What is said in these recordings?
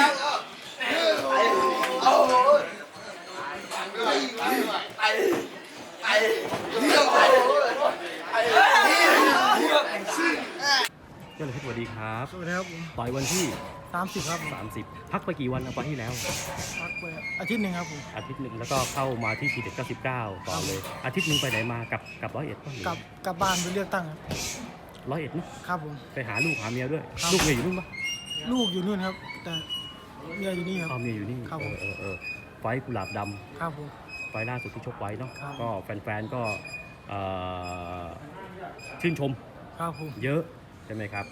ยอดเลยเพชรสวัสดีครับ สวัสดีครับผมต่อยวันที่สามสิบครับผม30 พักไปกี่วันนะไปที่แล้ว พักไปอาทิตย์หนึ่งครับผม อาทิตย์หนึ่งแล้วก็เข้ามาที่ทีเด็ด99 ต่อเลย อาทิตย์หนึ่งไปไหนมากับกับร้อยเอ็ดป่ะหรือกลับกลับบ้านไปเลือกตั้งครับร้อยเอ็ดเนอะครับผม ไปหาลูกหาเมียด้วย ครับ ลูกเมียอยู่นู่นปะลูกอยู่นู่นครับ แต่ เมียอยู่นี่ครับอ๋อเมียอยู่นี่ครับ เอผมอเออเออไฟท์กุหลาบดำครับผม ไฟล์ล่าสุดที่ชกไว้เนาะครับ ก็แฟนๆก็เอ่อชื่นชมครับผม เยอะใช่ไหมครับ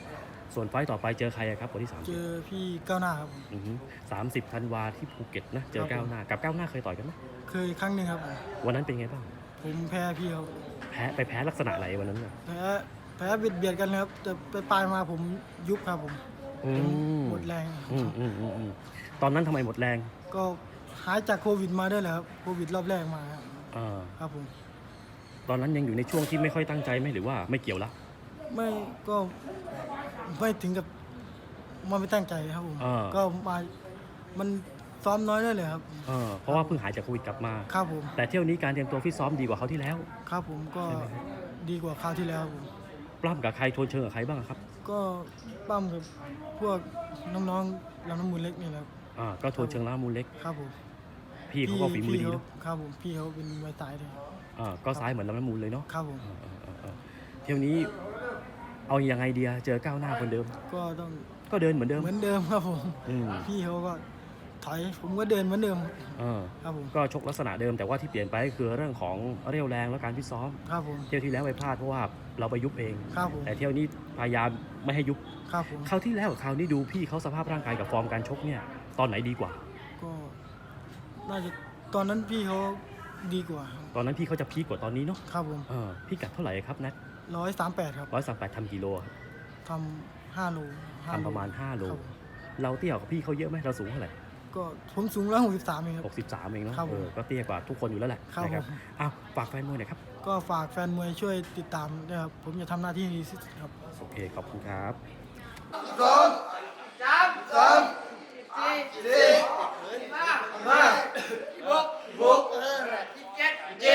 ส่วนไฟล์ต่อไปเจอใครอะครับวันที่เจอพี่ก้าวหน้าครับผม30อือหือ30ธันวาที่ภูเก็ตนะ เจอครับก้าวหน้ากับก้าวหน้าเคยต่อยกันไหมเคยครั้งหนึ่งครับผมวันนั้นเป็นไงบ้างผมแพ้พี่เขาแพ้ไปแพ้ลักษณะไหนวันนั้นน่ะแพ้แพ้เบียดเบียดกันเลยครับ แต่ไปปลายมาผมยุบครับผม อืม หมดแรงอืมอืมอืมอืมตอนนั้นทำไมหมดแรงก็หายจากโควิดมาด้วยแหละครับโควิดรอบแรกมาครับเออครับผมตอนนั้นยังอยู่ในช่วงที่ไม่ค่อยตั้งใจไหมหรือว่าไม่เกี่ยวละไม่ก็ไม่ถึงกับมาไม่ตั้งใจครับผมเออก็มามันซ้อมน้อยด้วยเลยครับเออเพราะว่าเพิ่งหายจากโควิดกลับมา ครับผมแต่เที่ยวนี้การเตรียมตัวฟิตซ้อมดีกว่าเขาวที่แล้ว ครับผมก็ใช่ไหมครับดีกว่าคราวที่แล้วครับผม ปล้ำกับใครทวนเชิงกับใครบ้างอะครับ ก็ปั้มกับพวกน้องๆลำน้ำมูลเล็กนี่แหละครับอ่าก็ทวนเชิงล่ามูลเล็ก ครับผมพี่เขาก็ฝีมือดีพี่เนาะเขาครับผมพี่เขาเป็นมวยตายเลยอ่าก็ซ้ายเหมือนลำน้ำมูลเลยเนาะครับผมเออเออเออเออเที่ยวนี้เอายังไงเดียเจอก้าวหน้าคนเดิม ก็ต้องก็เดินเหมือนเดิมเหมือนเดิมครับผม อืมพี่เขาก็ ถอยผมก็เดินเหมือนเดิมเออครับผมก็ชกลักษณะเดิมแต่ว่าที่เปลี่ยนไปก็คือเรื่องของเรี่ยวแรงและการฟิตซ้อม ครับผม เที่ยวที่แล้วไปพลาดเพราะว่าเราไปยุบเอง ครับผม แต่เที่ยวนี้พยายามไม่ให้ยุบครับผม คราวที่แล้วกับคราวนี้ดูพี่เขาสภาพร่างกายกับฟอร์มการชกเนี่ยตอนไหนดีกว่า ก็น่าจะตอนนั้นพี่เขาดีกว่า ตอนนั้นพี่เขาจะพีกกว่าตอนนี้เนาะครับผมเออพี่กัดเท่าไหร่ครับนัทร้อยสามแปดครับร้อยสามแปดทำกิโลครับทำห้าโลห้ทำประมาณ5โลครับผมเราเตี้ยกว่าพี่เขาเยอะไหมเราสูงเท่าไหร่ ก็ผมสูงร้อยหกสิบสามเองครับ 63 เองเนาะครับผมเออก็เตี้ยกว่าทุกคนอยู่แล้วแหละครับนะครับผม อ้าวฝากแฟนมวยหน่อยครับ ก็ฝากแฟนมวยช่วยติดตามด้วยครับ ผมจะทำหน้าที่ดีที่สุดครับ โอเค ขอบคุณครับเจ็